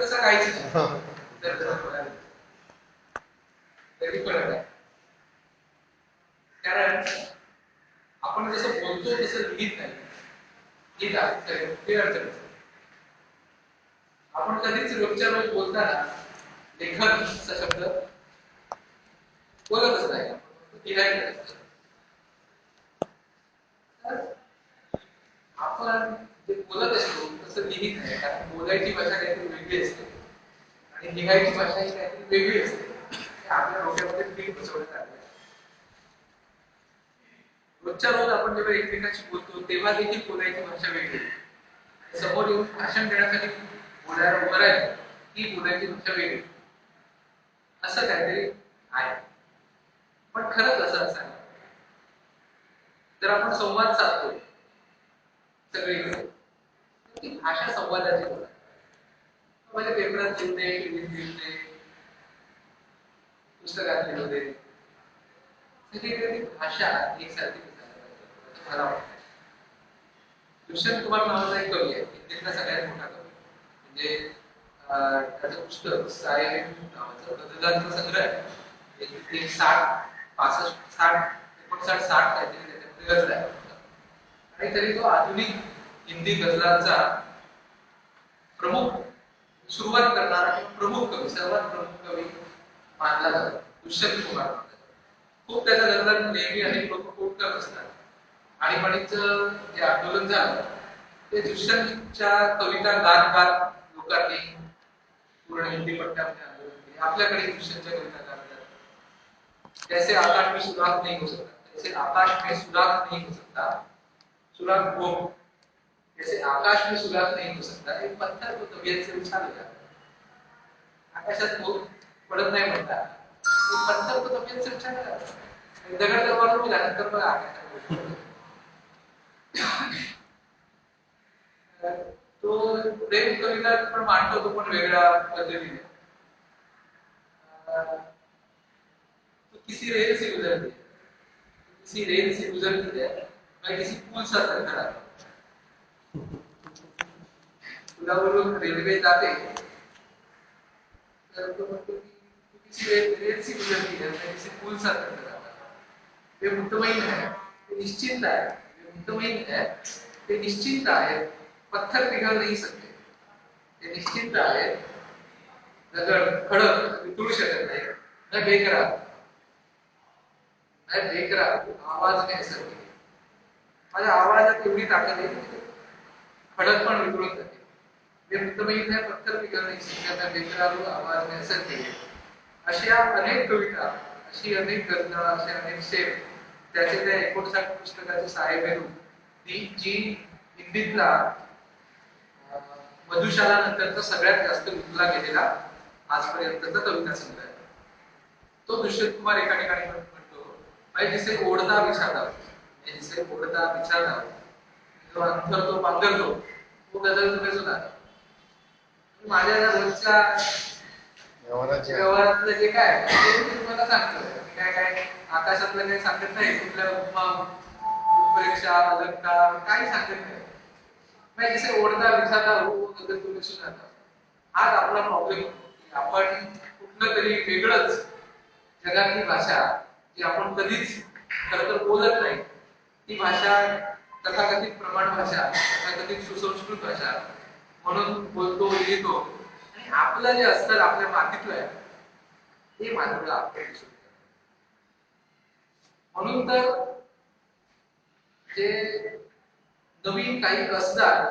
तसा काहीच नाही. हा. तरी फरक आहे. कारण आपण जसं बोलतो तसं लिहित नाही. लिहित आहे. आपण कधीच रोजच्या रोज बोलताना लेखन असा शब्द बोलतच नाही. आपण जे बोलत असतो तसं लिहित नाही कारण बोलायची भाषा काहीतरी वेगळी असते. आणि लिहायची भाषा ही काहीतरी वेगळी असते. आपल्या डोक्यामध्ये फील बसवण्यात आलेलं रोजच्या रोज आपण जेव्हा एकमेकांशी बोलतो तेव्हा देखील बोलायची भाषा वेगळी समोर येऊन भाषण देण्यासाठी बोलायला उभं राहिलं ती बोलायची भाषा वेगळी असं काहीतरी आहे. पण खरंच असं असायला जर आपण संवाद साधतो सगळीकडे तर भाषा संवादाची होणार म्हणजे पेपरात लिहू टीव्हीत लिहू पुस्तकात लिहू सगळीकडे ती भाषा एकसारखी दिसायला मला वाटतं दुष्यंत कुमार नावाचा एक कवी आहे हिंदीतला सगळ्यात मोठा कवी म्हणजे त्याचं पुस्तक साहेब नावाचं गझलांचा संग्रह आहे. एक- साठ पासष्ट साठ एकोणसाठ साठ काहीतरी त्याच्यामध्ये गजला आहे. आणि तरी तो आधुनिक हिंदी गझलांचा प्रमुख सुरुवात करणारा प्रमुख कवी सर्वात प्रमुख कवी मानला जातो दुष्यंत कुमार. खूप त्याचा गजलात नेहमी अनेक लोक कोट करत असतात आणीबाणीचं जे आंदोलन झालं ते दुष्यंतच्या कविता गात गात लोकांनी पूर्ण हिंदी पट्ट्यामध्ये आंदोलन केले. आपल्याकडे दुष्यंतच्या कविता गात जैसे आकाश में सुराग नहीं हो सकता. जैसे आकाश में सुराग नहीं हो सकता. सुराग वो जैसे आकाश में सुराग नहीं हो सकता, एक पत्थर को तबीयत से उछाल हो जाता है। आकाशात नाही म्हणता एक पत्थर को तबीयत से उछाल हो जाता है। दगड वरून गेला नंतर बघा आकाशात. तो प्रेम कविता पण मांडतो तो पण वेगळ्या पद्धतीने तो किसी रेल से गुजरती है किसी रेल से गुजरती है मैं किसी पुल सा चलता रहा पुलावरून रेल्वे जाते तर तो म्हणतो की तू किसी रेल रेल से गुजरती है मैं किसी पुल सा चलता रहा ते मुतमईन है ते निश्चिंत आहे ते मुतमईन है ते निश्चिंत आहे पत्थर पिघल नहीं सकते। ते निश्चिंत आहे दगड खडक वितळू शकत नाही न बेकरार न बेकरार आवाज में असर केली माझ्या आवाजात एवढी ताकद आहे की खडक पण वितळून जाते ते मुतमईन है पत्थर पिघल नहीं सकते न बेकरार आवाज में असर केली अशा अनेक कविता अशी अनेक गजला असे अनेक सेव त्याचे त्या एकोणसाठ पुस्तकाचे साहेब ती जी हिंदीतला मधुशाला नंतरचा सगळ्यात जास्त विकला गेलेला आजपर्यंतचा कविता संग्रह आहे. तो दुष्यंत कुमार एका ठिकाणी म्हणतो भाई जिसे ओढता बिछाता जिसे ओढता बिछाता जो अंतर तो पांघरतो तो गजल तुम्ही सुद्धा माझ्या रोजच्या व्यवहारातलं जे काय ते तुम्हाला सांगतो. काय काय आकाशातलं काही सांगत नाही कुठल्या उपमा उत्प्रेक्षा अलंकार काही सांगत नाही. मैं जिसे ओढता हो अगर तुम्ही सुनाता हाच आपला प्रॉब्लेम आपण कुठलं तरी वेगळंच जगातली भाषा जी आपण कधीच खरं तर बोलत नाही ती भाषा तथाकथित प्रमाण भाषा तथाकथित सुसंस्कृत भाषा म्हणून बोलतो लिहितो आणि आपलं जे असतं आपल्या मातीतलं आहे ते मात्र आपल्या दिसून म्हणून तर जे नवीन काही कसदार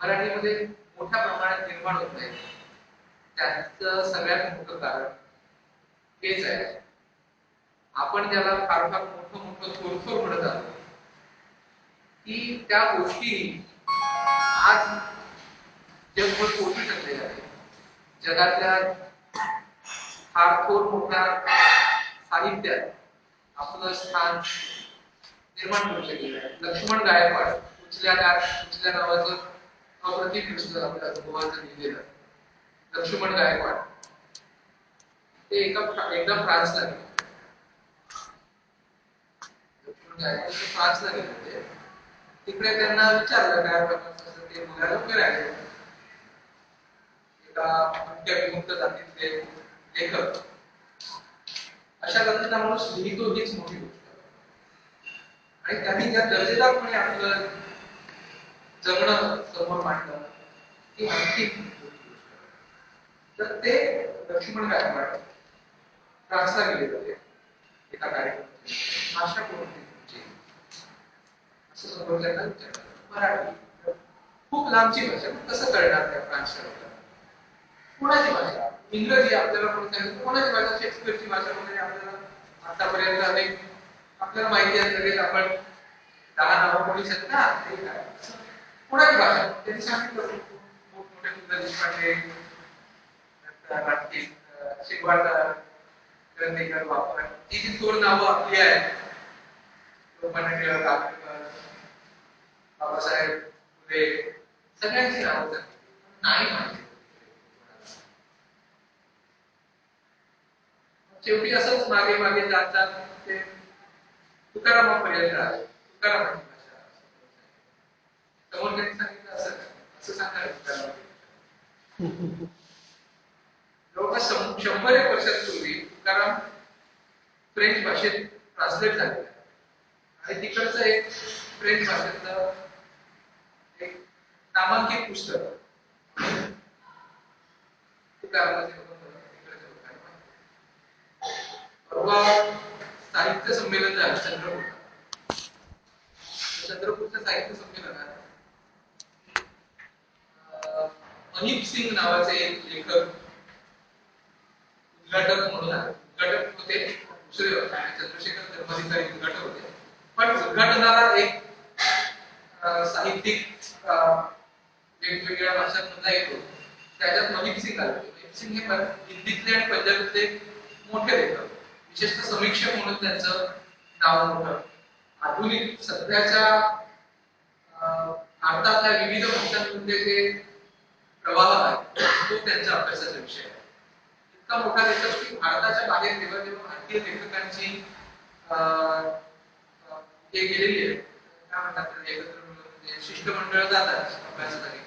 मराठीमध्ये मोठ्या प्रमाणात निर्माण होत आहेत त्याचं सगळ्यात मोठं कारण हेच आहे. आपण त्याला फार फार मोठं मोठं थोरथोर म्हणत आहोत की त्या गोष्टी आज जगभर पोहोचू शकलेल्या आहे जगातल्या फार थोर मोठ्या साहित्यात आपलं स्थान निर्माण करू शकलेलं आहे. लक्ष्मण गायकवाड उचल्या गाय उचल्या नावाचं अप्रतिम पुस्तक आपल्या अनुभवाचं लिहिलेलं लक्ष्मण गायकवाड. ते एका एकदा फ्रान्सला गेले. लक्ष्मण गायकवाड फ्रान्सला गेले. होते तिकडे त्यांना विचारलं काय प्रकारचं असं ते ते बोलायला उभे मुख्य विमुक्त जातीतले लेखक. अशा जातीचा माणूस लिहितो हीच मोठी गोष्ट. आणि त्यांनी ज्या दर्जेदारपणे आपलं जगणं समोर मांडलं ती आणखी तर ते लक्ष्मण गायकवाड फ्रान्सला गेले होते एका कार्यक्रमात. भाषा कोणती तुमची? असं समोर त्यांना विचारलं. मराठी. खूप लांबची भाषा. कसं कळणार त्या फ्रान्सच्या कोणाची भाषा? इंग्रजी आपल्याला कोणी सांगितलं कोणाची भाषा? शेक्सपियरची भाषा वगैरे आपल्याला आतापर्यंत अनेक आपल्याला माहिती आहे लगेच आपण दहा नावं बोलू शकता. कोणाची भाषा? त्यांनी सांगितलं मोठमोठे सुद्धा देशपांडे नंतर शिकवाडकर करंदीकर वापर ही जी दोन नावं आपली आहेत लोकमान्य टिळक आंबेडकर बाबासाहेब फुले सगळ्यांची नावं नाही माहिती. शेवटी असंच मागे मागे जात जात ते तुकारामापर्यंत आले. तुकारामाची भाषा समोर त्यांनी सांगितलं असं असं सांगायला तुकाराम जवळपास शंभर एक वर्षांपूर्वी तुकाराम फ्रेंच भाषेत ट्रान्सलेट झाले. आणि तिकडचं एक फ्रेंच भाषेतलं एक नामांकित पुस्तक तुकारामाचे साहित्य संमेलन झालं चंद्रपूर चंद्रपूरच्या साहित्य संमेलनात अहिब सिंग नावाचे एक लेखक उद्घाटक म्हणून उद्घाटक होते दुसरे चंद्रशेखर धर्माधिकारी उद्घाटक होते. पण उद्घाटनाला एक साहित्यिक वेगवेगळ्या भाषांमधला येतो त्याच्यात महिप सिंग आले महिप सिंग हे हिंदीतले आणि पंजाबीतले मोठे लेखक विशेषतः समीक्षक म्हणून त्यांचं नाव मोठं आधुनिक सध्याच्या भारतातल्या विविध भाषांमध्ये जे प्रवाह आहे तो त्यांच्या अभ्यासाचा विषय आहे. इतका मोठा लेखक की भारताच्या बाहेर जेव्हा जेव्हा भारतीय लेखकांची हे गेलेली आहे काय म्हणतात एकत्र म्हणजे शिष्टमंडळ जातात अभ्यासासाठी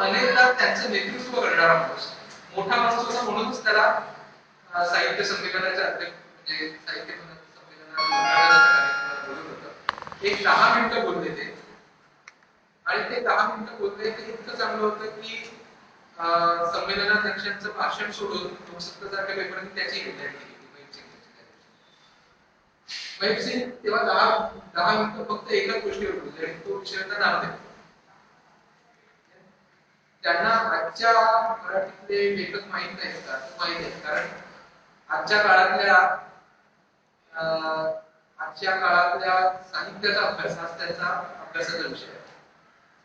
अनेकदा त्यांचं नेतृत्व करणारा माणूस मोठा माणूस होता म्हणूनच त्याला साहित्य संमेलनाच्या अध्यक्ष म्हणजे साहित्य संमेलनात एक दहा मिनिटं बोलले ते. आणि ते दहा मिनिटं बोलले ते इतकं चांगलं होतं की संमेलनाध्यक्षांचं भाषण सोडून लोकसत्तासारख्या तारखेपर्यंत त्याची हेडलाईन केली महिप सिंग तेव्हा दहा दहा मिनिटं फक्त एकाच गोष्टीवर बोलले आणि तो विषय नाव नामदेव त्यांना आजच्या मराठीतले लेखक माहीत नाहीत का? माहीत आहेत कारण आजच्या काळातल्या आजच्या काळातल्या साहित्याचा अभ्यास हाच त्याचा अभ्यासाचा विषय आहे.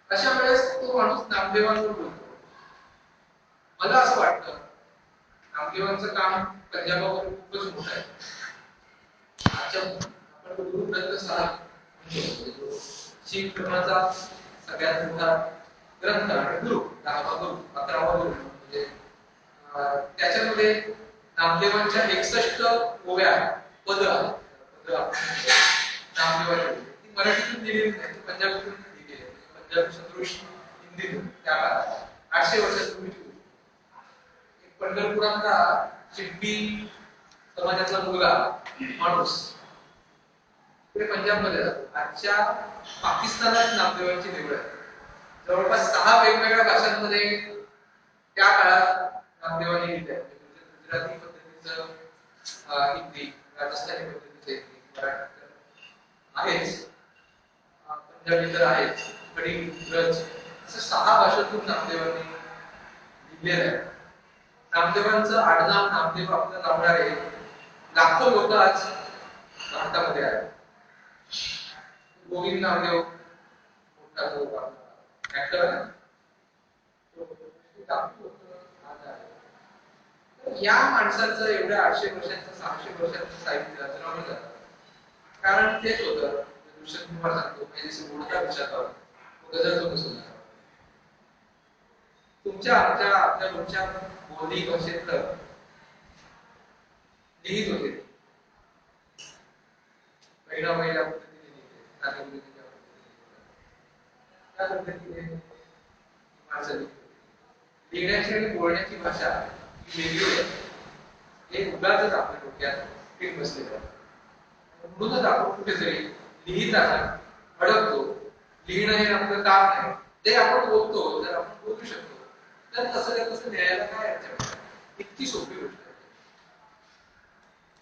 अशा वेळेस तो माणूस नामदेवांवर बोलतो मला असं वाटतं नामदेवांचं काम पंजाबावर खूपच मोठं आहे. आजच्या आपण गुरु ग्रंथ साहेब शीख धर्माचा सगळ्यात मोठा ग्रंथ आणि गुरु दहावा गुरु अकरावा गुरु म्हणजे त्याच्यामध्ये नामदेवांच्या एकसष्ट ओव्या पद पद नामदेवाची. ती मराठीतून लिहिलेली नाही ती पंजाबीतून लिहिलेली आहे. पंजाबी सदृश हिंदीतून त्या काळात. आठशे वर्षापूर्वी एक पंढरपुरातला चिड्डी समाजातला मुलगा माणूस. ते पंजाब जातो. आजच्या पाकिस्तानात नामदेवांची निवड आहे. जवळपास सहा वेगवेगळ्या भाषांमध्ये त्या काळात नामदेवांनी लिहिले म्हणजे गुजराती पद्धतीचं हिंदी. राजस्थानी पद्धतीचे हिंदी मराठी आहेच पंजाबी तर आहेच. कडी इंग्रज असं सहा भाषेतून नामदेवांनी लिहिलेलं आहे. नामदेवांचं आडनाव नामदेव आपल्याला लावणारे लाखो लोक आज भारतामध्ये आहेत. गोविंद नामदेव मोठा जो ऍक्टर आहे. या माणसाचं एवढ्या आठशे वर्षांचं सहाशे वर्षांचं साहित्य रचनावर जातं कारण तेच होतं. दुष्यंत कुमार सांगतो म्हणजे मोठा विचार गजर सुद्धा तुमच्या आमच्या आपल्या तुमच्या बोली भाषेतलं लिहित होते. पहिला महिला पद्धतीने त्या पद्धतीने अडचणी लिहिण्याची आणि बोलण्याची भाषा हे उगाच आपल्या डोक्यात फिट बसलेलं आहे. म्हणूनच आपण कुठेतरी लिहिताना अडकतो. लिहिणं हे आपलं काम आहे. ते आपण बोलतो जर आपण बोलू शकतो. तर तसं त्या तसं लिहायला काय अडचण इतकी सोपी गोष्ट आहे.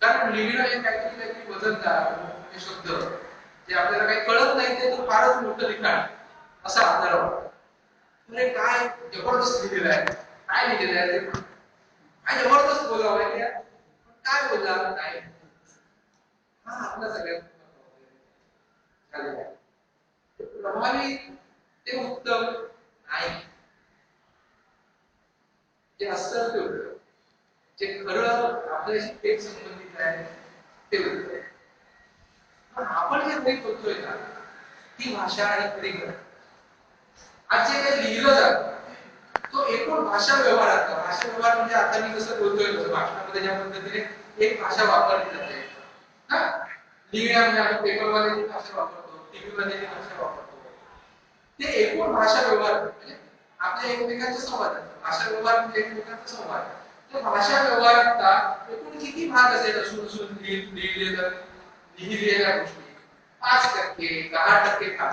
कारण लिहिणं हे काहीतरी काहीतरी वजनदार मोठे शब्द. जे आपल्याला काही कळत नाही ते तर फारच मोठं लिखाण असं आपल्याला वाटतं. म्हणजे काय जबरदस्त लिहिलेलं आहे? काय लिहिलेलं आहे? ते काय जबरदस्त बोलावं आहे काय बोलला नाही. हा आपला सगळ्यात प्रभावी ते उत्तम नाही. जे असतं ते उत्तम जे खरं आपल्याशी थेट संबंधित आहे ते उत्तम आपण जे काही बोलतोय ना ती भाषा आणि खरी आज जे काही लिहिलं जातं तो एकूण भाषा व्यवहारातला भाषा व्यवहार म्हणजे आता मी जसं बोलतोय तसं भाषणामध्ये ज्या पद्धतीने एक भाषा वापरली जाते. हा? लिहिण्यामध्ये म्हणजे आपण पेपरमध्ये जी भाषा वापरतो टीव्ही मध्ये जी भाषा वापरतो. ते एकूण भाषा व्यवहार म्हणजे आपल्या एकमेकांचे संवाद. भाषा व्यवहार म्हणजे एकमेकांचा संवाद. तर भाषा व्यवहारातला एकूण किती भाग असेल असून असून लिहि- लिहिलेलं लिहिलेल्या गोष्टी? पाच टक्के दहा टक्के भाग.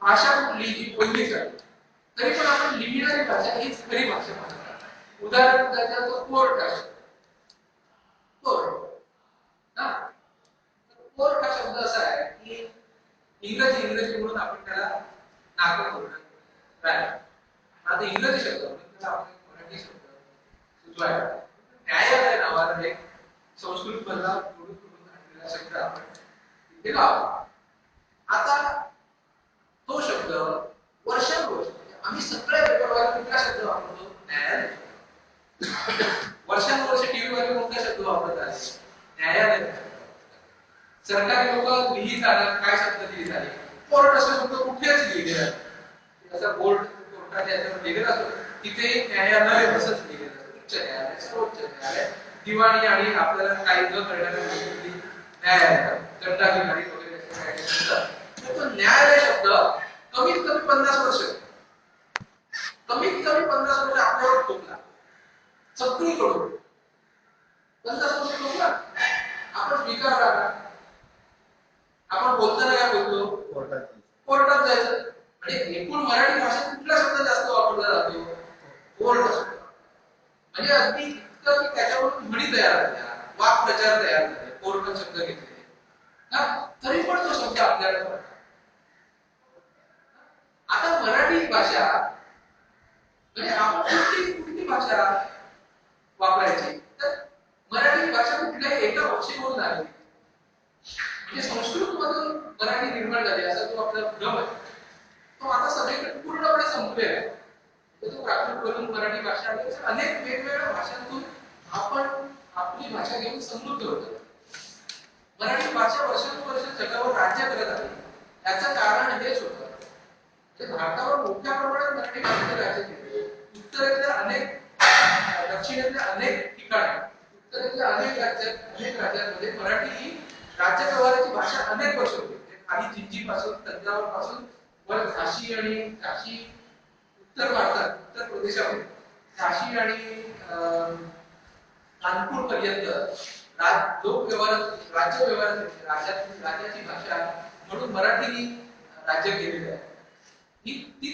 भाषा कुठली जी बोलली जाते तरी पण आपण लिहिणारी भाषा हीच खरी भाषा म्हणतात उदाहरण त्याचा तर कोर्ट आहे. कोर्ट. ना कोर्ट हा शब्द असा आहे की इंग्रजी इंग्रजी म्हणून आपण त्याला नाटक करू आता इंग्रजी शब्द मराठी शब्द सुचवायला न्यायालय नावाचा एक संस्कृत मधला जोडून जोडून आणलेला शब्द आपण इथे लावतो आता तो शब्द वर्षानुवर्ष आम्ही सगळे करतो कुठला शब्द वापरतो? न्यायालय. वर्षानुवर्ष टीव्ही वर कोणता शब्द वापरत आहे? न्यायालय. सरकारी लोक लिहित आलं काय शब्द लिहित आले कोर्ट असा शब्द कुठेच लिहिले नाही जसा बोर्ड कोर्टाच्या याच्यावर लिहिलेला असतो. तिथे न्यायालय असंच लिहिलेलं असतं. उच्च न्यायालय सर्वोच्च न्यायालय. दिवाणी आणि आपल्याला काही न करणाऱ्या गोष्टी न्यायालय. दंडाधिकारी वगैरे तो न्यायालय शब्द कमीत कमी पन्नास वर्ष. कमीत कमी पन्नास वर्ष आपल्यावर ठोकला सगळीकडून पन्नास वर्ष ठोकला आपण स्वीकारला का आपण बोलताना काय बोलतो? कोर्टात कोर्टात जायचं. आणि एकूण मराठी भाषेत कुठला शब्द जास्त वापरला जातो? कोर्ट शब्द म्हणजे अगदी इतकं की त्याच्यावरून म्हणी तयार झाल्या वाक्प्रचार तयार झाले. कोर्ट शब्द घेतले. ना तरी पण तो शब्द आपल्याला. आता मराठी भाषा म्हणजे आपण कुठली भाषा वापरायची? तर मराठी भाषा कुठल्याही एका भाषेवरून आली? म्हणजे संस्कृत मधून मराठी निर्माण झाली असा जो आपला भ्रम आहे. तो आता सगळीकडे पूर्णपणे संपलेला आहे. तर मराठी भाषा आली अनेक वेगवेगळ्या भाषांतून आपण आपली भाषा घेऊन समृद्ध होतो. मराठी भाषा वर्षानुवर्ष जगावर राज्य करत आली याचं कारण हेच होतं. ते भारतावर मोठ्या प्रमाणात मराठी भाषेचं राज्य केलं उत्तरेतल्या अनेक दक्षिणेतल्या अनेक ठिकाणी. उत्तरेतल्या अनेक राज्यात अनेक राज्यांमध्ये मराठी ही राज्य व्यवहाराची भाषा अनेक वर्ष होती. म्हणजे खाली जिंजी पासून तंजावर पासून वर झाशी आणि झाशी उत्तर भारतात उत्तर प्रदेशामध्ये झाशी आणि अं, कानपूर पर्यंत राज लोक व्यवहार राज्य व्यवहार राज्यात राज्याची भाषा म्हणून मराठी ही राज्य केलेली आहे. ही ती